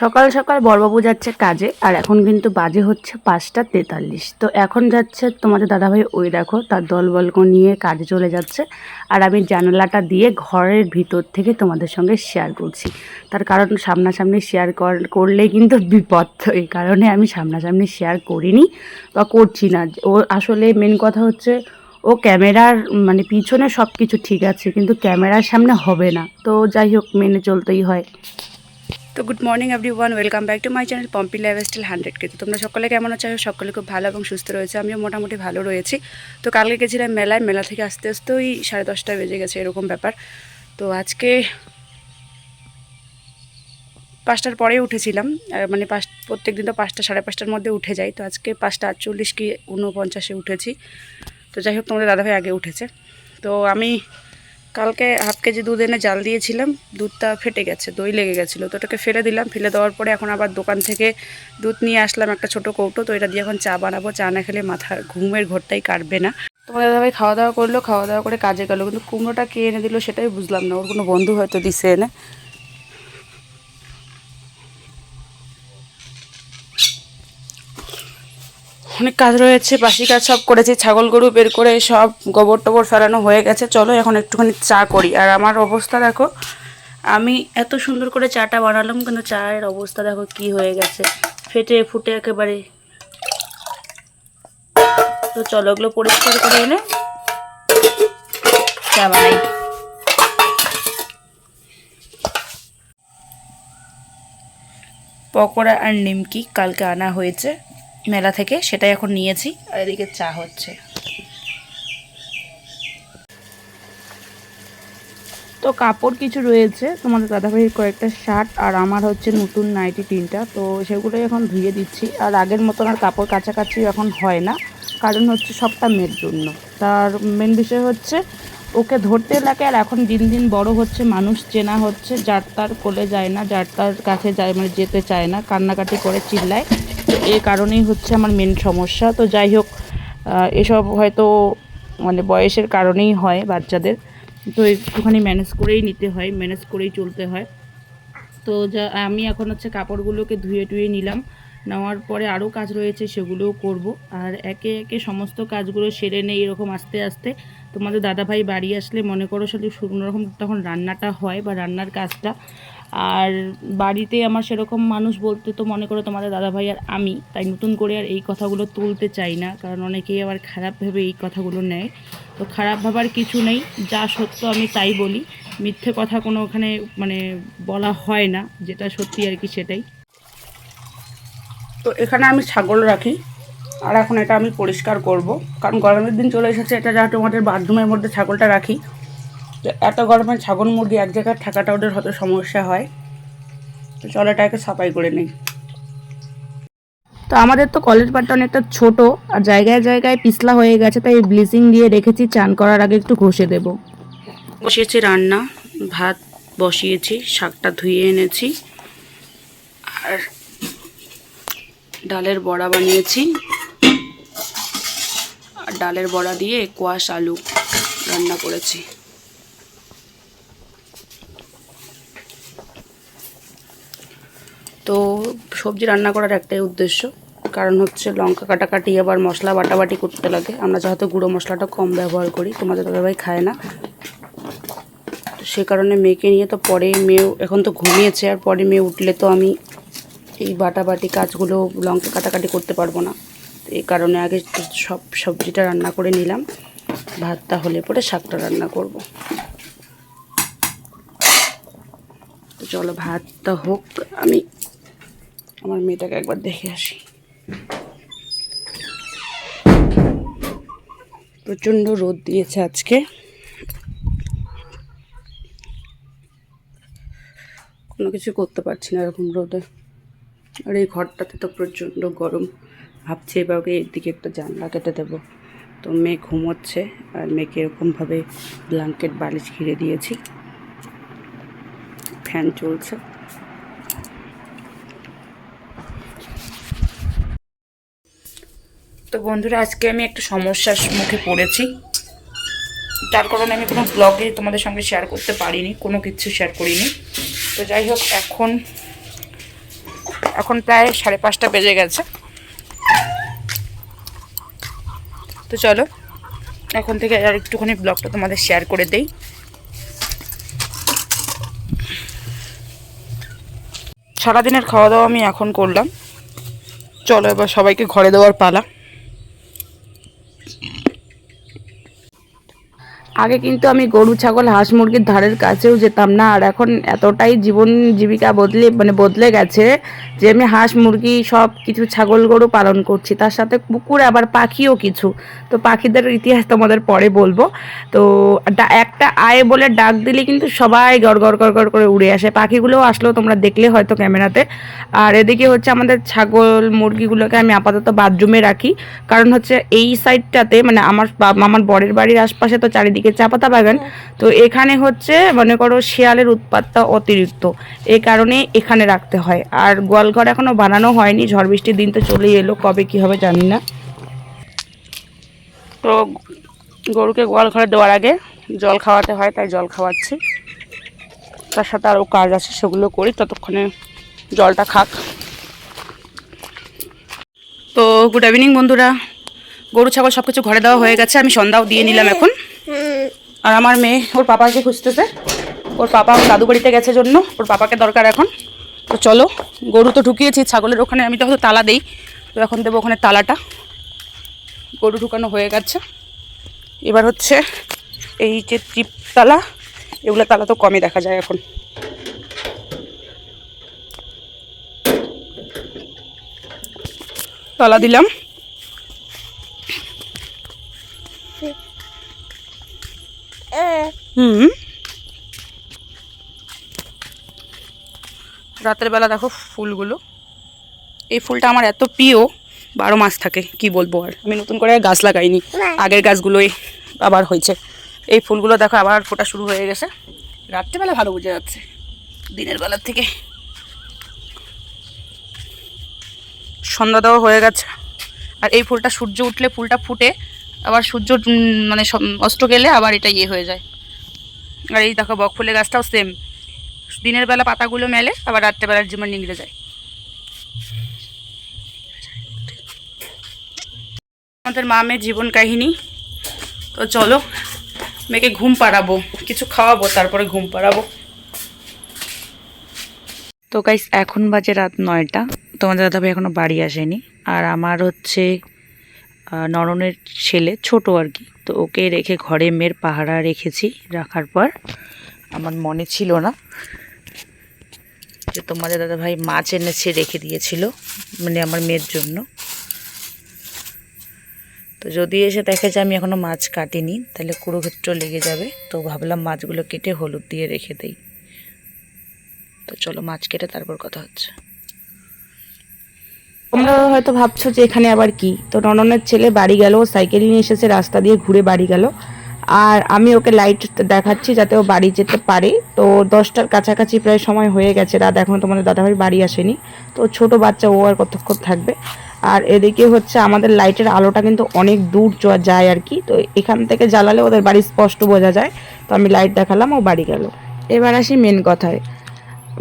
সকাল সকাল বড়বাবু যাচ্ছে কাজে, আর এখন কিন্তু বাজে হচ্ছে পাঁচটা তেতাল্লিশ। তো এখন যাচ্ছে তোমাদের দাদাভাই, ওই দেখো, তার দলবলক নিয়ে কাজে চলে যাচ্ছে, আর আমি জানালাটা দিয়ে ঘরের ভিতর থেকে তোমাদের সঙ্গে শেয়ার করছি। তার কারণ সামনাসামনি শেয়ার করলে কিন্তু বিপদ এই কারণে আমি সামনাসামনি শেয়ার করিনি বা করছি না। ও আসলে মেন কথা হচ্ছে, ও ক্যামেরার মানে পিছনে সব কিছু ঠিক আছে, কিন্তু ক্যামেরার সামনে হবে না। তো যাই হোক, মেনে চলতেই হয়। তো good morning everyone welcome back to my channel Pompi lifestyle hundred K তো। তোমরা সকলে কেমন আছো? সকলে খুব ভালো এবং সুস্থ রয়েছে। আমিও মোটামুটি ভালো রয়েছি। তো কালকে গেছিলাম মেলায়। মেলা থেকে আসতে আসতে ওই সাড়ে দশটা বেজে গেছে এরকম ব্যাপার। তো আজকে পাঁচটার পরে উঠেছিলাম। মানে পাঁচ প্রত্যেক দিন তো পাঁচটা, সাড়ে পাঁচটার মধ্যে উঠে যাই। তো আজকে পাঁচটা আটচল্লিশ কি উনপঞ্চাশে উঠেছি। তো যাই হোক, তোমাদের দাদাভাই আগে উঠেছে। তো আমি কালকে হাফ কেজি দুধ এনে জাল দিয়েছিলাম, দুধটা ফেটে গেছে, দই লেগে গেছিল। তো ওটাকে ফেলে দিলাম, ফেলে দেওয়ার পরে এখন আবার দোকান থেকে দুধ নিয়ে আসলাম একটা ছোট কৌটো। তো এটা দিয়ে এখন চা বানাবো, চা না খেলে মাথা, ঘুমের ঘরটাই কাটবে না। তোমাদের দাদাভাই খাওয়া দাওয়া করল, খাওয়া দাওয়া করে কাজে গেলো, কিন্তু কুমড়োটা কে এনে দিল সেটাই বুঝলাম না, ওর কোনো বন্ধু হয়তো দিছে এনে। অনেক কাজ রয়েছে, বাসি কাজ সব করেছি, ছাগল গরু বের করে সব গোবর টোবর ফেলানো হয়ে গেছে। চলো এখন একটুখানি চা করি। আর আমার অবস্থা দেখো, আমি এত সুন্দর করে চাটা বানালাম, কিন্তু চায়ের অবস্থা দেখো কি হয়ে গেছে। ফেটে ফুটে একেবারে। তো চলো ওগুলো পরিষ্কার করে এনে চা বানাই। পকোড়া আর নিমকি কালকে আনা হয়েছে। মেলা থেকে, সেটাই এখন নিয়েছি। আর এদিকে চা হচ্ছে। তো কাপড় কিছু রয়েছে, তোমাদের দাদাভাইয়ের কয়েকটা শার্ট আর আমার হচ্ছে নতুন নাইটি তিনটা। তো সেগুলোই এখন ধুয়ে দিচ্ছি। আর আগের মতন আর কাপড় কাছাকাছি এখন হয় না, কারণ হচ্ছে সবটা মেয়ের জন্য। তার মেন বিষয় হচ্ছে, ওকে ধরতে লাগে, আর এখন দিন দিন বড় হচ্ছে, মানুষ চেনা হচ্ছে, যার তার কোলে যায় না, যার তার কাছে যায় মানে যেতে চায় না, কান্নাকাটি করে চিল্লায়। তো এই কারণেই হচ্ছে আমার মেন সমস্যা। তো যাই হোক এসব হয়তো মানে বয়সের কারণেই হয় বাচ্চাদের। তো একটুখানি ম্যানেজ করেই নিতে হয় ম্যানেজ করেই চলতে হয়। তো যা, আমি এখন হচ্ছে কাপড়গুলোকে ধুয়ে টুয়ে নিলাম। নেওয়ার পরে আরও কাজ রয়েছে, সেগুলোও করব। আর একে একে সমস্ত কাজগুলো সেরে নেই এরকম আস্তে আস্তে। তোমাদের দাদাভাই বাড়ি আসলে মনে করো শুধু শুকনো রকম তখন রান্নাটা হয় বা রান্নার কাজটা। আর বাড়িতে আমার সেরকম মানুষ বলতে তো মনে করো তোমাদের দাদাভাই আর আমি, তাই নতুন করে আর এই কথাগুলো তুলতে চাই না, কারণ অনেকেই আবার খারাপ ভেবে এই কথাগুলো নেয়। তো খারাপ ভাবার কিছু নেই, যা সত্য আমি তাই বলি। মিথ্যে কথা কোনো ওখানে মানে বলা হয় না, যেটা সত্যি আর কি সেটাই। তো এখানে আমি ছাগল রাখি, আর এখন এটা আমি পরিষ্কার করব। কারণ গরমের দিন চলে এসেছে, এটা যা তোমাদের বাথরুমের মধ্যে ছাগলটা রাখি। তো এত গরমে ছাগল মুরগি এক জায়গায় থাকাটা ওদের হয়তো সমস্যা হয়। তো চলো এটাকে সাফাই করে নিই। তো আমাদের তো কলেজ পাড়টা অনেকটা ছোট আর জায়গায় জায়গায় পিছলা হয়ে গেছে, তাই ব্লিচিং দিয়ে রেখেছি, চান করার আগে একটু ঘষে দেব। বসিয়েছি রান্না, ভাত বসিয়েছি, শাকটা ধুয়ে এনেছি, আর ডালের বড়া বানিয়েছি। আর ডালের বড়া দিয়ে কোয়াশ আলু রান্না করেছি তো সবজি রান্না করার একটাই উদ্দেশ্য। কারণ হচ্ছে লঙ্কা কাটাকাটি আবার মশলা বাটাবাটি করতে লাগে। আমরা যেহেতু গুঁড়ো মশলাটা কম ব্যবহার করি, তোমাদের দাদাভাই খায় না। তো সে কারণে মেয়েকে নিয়ে তো পরে মেয়ে এখন তো ঘুমিয়েছে, আর পরে মেয়ে উঠলে তো আমি এই বাটাবাটি কাজগুলো লঙ্কা কাটাকাটি করতে পারব না। এই কারণে আগে সব সবজিটা রান্না করে নিলাম। ভাতটা হলে পরে শাকটা রান্না করব। চলো ভাতটা হোক, আমি আমার মেয়েটাকে একবার দেখে আসি। প্রচণ্ড রোদ দিয়েছে আজকে। কোনো কিছু করতে পারছি না এরকম রোদে। আর এই ঘরটাতে তো প্রচণ্ড গরম। ভাবছি এবারে এর দিকে একটা জানলা কেটে দেবো। তো মেয়ে ঘুমোচ্ছে আর মেয়েকে এরকমভাবে ব্ল্যাঙ্কেট বালিশ ঘিরে দিয়েছি। ফ্যান চলছে। তো বন্ধুরা, আজকে আমি একটা সমস্যার মুখে পড়েছি। যার কারণে আমি কোনো ব্লগে তোমাদের সঙ্গে শেয়ার করতে পারিনি, কোনো কিছু শেয়ার করিনি। তো যাই হোক, এখন এখন প্রায় সাড়ে পাঁচটা বেজে গেছে। তো চলো, এখন থেকে আর একটুখানি ব্লগটা তোমাদের শেয়ার করে দেই। সারাদিনের খাওয়া দাওয়া আমি এখন করলাম। চলো এবার সবাইকে ঘরে দেওয়ার পালা। আগে কিন্তু আমি গরু, ছাগল, হাঁস, মুরগির ধারের কাছেও যেতাম না। আর এখন এতটাই জীবন জীবিকা বদলে মানে বদলে গেছে যে আমি হাঁস, মুরগি, সব কিছু, ছাগল, গরু পালন করছি। তার সাথে কুকুর, আবার পাখিও কিছু। তো পাখিদের ইতিহাস তোমাদের পরে বলব। তো একটা আয় বলে ডাক দিলে কিন্তু সবাই গড় গড় গড় করে উড়ে আসে। পাখিগুলোও আসলেও তোমরা দেখলে হয়তো ক্যামেরাতে। আর এদিকে হচ্ছে আমাদের ছাগল, মুরগিগুলোকে আমি আপাতত বাথরুমে রাখি। কারণ হচ্ছে এই সাইডটাতে মানে আমার আমার বরের বাড়ির আশপাশে তো চারিদিকে চা পাতা বাগান। তো এখানে হচ্ছে মনে করো শিয়ালের উৎপাতটা অতিরিক্ত। এই কারণে এখানে রাখতে হয়। আর গোয়ালঘর এখনও বানানো হয়নি। ঝড় বৃষ্টির দিন তো চলেই এলো। কবে কি হবে জানি না। তো গরুকে গোয়াল ঘরে দেওয়ার আগে জল খাওয়াতে হয় তাই জল খাওয়াচ্ছি। তার সাথে আরও কাজ আছে সেগুলো করি। ততক্ষণে জলটা খাক। তো গুড ইভিনিং বন্ধুরা। গরু ছাগল সব কিছু ঘরে দেওয়া হয়ে গেছে। আমি সন্ধ্যাও দিয়ে নিলাম এখন। আর আমার মেয়ে, ওর পাপাকে খুঁজতেছে। ওর পাপা ওর দাদু বাড়িতে গেছে জন্য, ওর পাপাকে দরকার এখন। তো চলো, গরু তো ঢুকিয়েছি, ছাগলের ওখানে আমি তো হয়তো তালা দেই। তো এখন দেবো ওখানে তালাটা। গরু ঢুকানো হয়ে গেছে। এবার হচ্ছে এই যে তালা, এগুলো তালা তো কমই দেখা যায় এখন। তালা দিলাম। হুম। রাতের বেলা দেখো ফুলগুলো। এই ফুলটা আমার এত প্রিয়, বারো মাস থাকে, কি বলব আর। আমি নতুন করে গাছ লাগাইনি, আগের গাছগুলোই আবার হয়েছে। এই ফুলগুলো দেখো, আবার ফোটা শুরু হয়ে গেছে। রাত্রেবেলা ভালো বোঝা যাচ্ছে, দিনের বেলার থেকে। সন্ধ্যা দেওয়া হয়ে গেছে। আর এই ফুলটা সূর্য উঠলে ফুলটা ফুটে, আবার সূর্য মানে অস্ত গেলে আবার এটা ইয়ে হয়ে যায়। আর এই দেখো বক ফুলের গাছটাও সেম দিনের বেলা পাতাগুলো মেলে, আবার রাত্রেবেলার জীবন নিংড়ে যায়। আমাদের মা মেয়ের জীবন কাহিনী। তো চলো, মেয়েকে ঘুম পাড়াবো, কিছু খাওয়াবো, তারপরে ঘুম পাড়াবো। তো গাইস এখন বাজে রাত নয়টা। তোমাদের দাদাভাই এখনও বাড়ি আসেনি। আর আমার হচ্ছে নরনের ছেলে, ছোট আর কি। তো ওকে রেখে ঘরে মেয়ের পাহারা রেখেছি, রাখার পর আমার মনে ছিল না যে তোমাদের দাদাভাই মাছ এনেছে রেখে দিয়েছিল মানে আমার মেয়ের জন্য। তো যদি এসে দেখে যে আমি এখনও মাছ কাটিনি, তাহলে কুরুক্ষেত্র লেগে যাবে। তো ভাবলাম মাছগুলো কেটে হলুদ দিয়ে রেখে দেই। তো চলো মাছ কেটে তারপর কথা হচ্ছে। তোমরা হয়তো ভাবছ যে এখানে আবার কি? তো নননের ছেলে বাড়ি গেল সাইকেল নিয়ে এসেছে, রাস্তা দিয়ে ঘুরে বাড়ি গেল। আর আমি ওকে লাইট দেখাচ্ছি যাতে ও বাড়ি যেতে পারে। তো দশটার কাছাকাছি প্রায় সময় হয়ে গেছে, রাত এখনও তোমাদের দাদাভাই বাড়ি আসেনি। তো ছোট বাচ্চা, ও আর কতক্ষণ থাকবে? আর এদিকে হচ্ছে আমাদের লাইটের আলোটা কিন্তু অনেক দূর যায় আর কি। তো এখান থেকে জ্বালালে ওদের বাড়ি স্পষ্ট বোঝা যায়। তো আমি লাইট দেখালাম, ও বাড়ি গেল। এবার আসি মেন কথায়।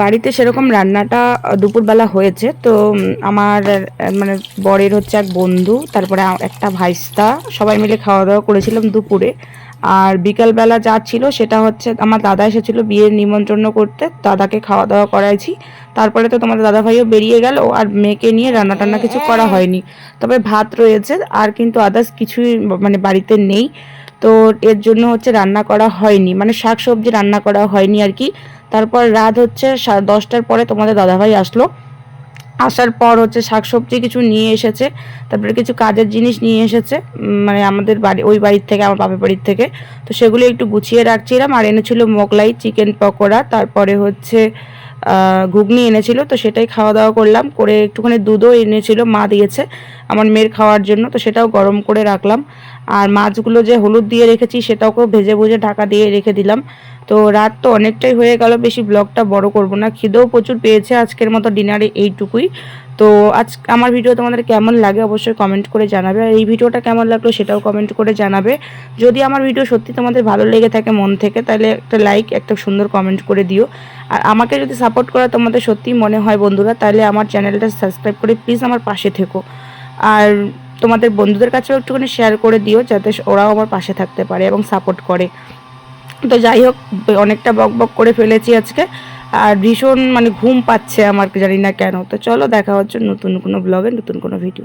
বাড়িতে সেরকম রান্নাটা দুপুরবেলা হয়েছে। তো আমার মানে বরের হচ্ছে এক বন্ধু, তারপরে একটা ভাইস্তা, সবাই মিলে খাওয়া দাওয়া করেছিলাম দুপুরে। আর বিকালবেলা যা ছিল সেটা হচ্ছে, আমার দাদা এসেছিল বিয়ের নিমন্ত্রণ করতে, দাদাকে খাওয়া দাওয়া করাইছি। তারপরে তো তোমাদের দাদা ভাইও বেরিয়ে গেল, আর মেয়েকে নিয়ে রান্না টান্না কিছু করা হয়নি। তবে ভাত রয়েছে, আর কিন্তু আদার্স কিছুই মানে বাড়িতে নেই। তো এর জন্য হচ্ছে রান্না করা হয়নি মানে শাক সবজি রান্না করা হয়নি আর কি। তারপর রাত হচ্ছে দশটার পরে তোমাদের দাদাভাই আসলো। আসার পর হচ্ছে শাকসবজি কিছু নিয়ে এসেছে, তারপরে কিছু কাজের জিনিস নিয়ে এসেছে মানে আমাদের বাড়ি, ওই বাড়ির থেকে, আমার বাপের বাড়ির থেকে। তো সেগুলো একটু গুছিয়ে রাখছিলাম, আর এনেছিল মোগলাই, চিকেন পকোড়া, তারপরে হচ্ছে ঘুগনি এনেছিল, তো সেটাই খাওয়া দাওয়া করলাম। করে একটুখানি দুধও এনেছিল, মা দিয়েছে আমার মেয়ের খাওয়ার জন্য, তো সেটাও গরম করে রাখলাম। আর মাছগুলো যে হলুদ দিয়ে রেখেছি, সেটাকেও ভেজে ভুজে ঢাকা দিয়ে রেখে দিলাম। তো রাত তো অনেকটাই হয়ে গেল, বেশি ব্লগটা বড় করব না। খিদেও প্রচুর পেয়েছে আজকের মতো ডিনারে এইটুকুই। তো আজ আমার ভিডিও তোমাদের কেমন লাগে অবশ্যই কমেন্ট করে জানাবে। আর এই ভিডিওটা কেমন লাগল সেটাও কমেন্ট করে জানাবে। যদি আমার ভিডিও সত্যি তোমাদের ভালো লেগে থাকে, মন থেকে, তাহলে একটা লাইক একটা সুন্দর কমেন্ট করে দিও। আর আমাকে যদি সাপোর্ট করা তোমাদের সত্যি মনে হয় বন্ধুরা, তাহলে আমার চ্যানেলটা সাবস্ক্রাইব করে প্লিজ আমার পাশে থেকো। আর তোমাদের বন্ধুদের কাছেও একটুখানি শেয়ার করে দিও, যাতে ওরাও আমার পাশে থাকতে পারে এবং সাপোর্ট করে। তো যাই হোক, অনেকটা বক বক করে ফেলেছি আজকে। আর ভীষণ মানে ঘুম পাচ্ছে আমার জানি না কেন। তো চলো দেখা হচ্ছে নতুন কোনো ব্লগে নতুন কোনো ভিডিও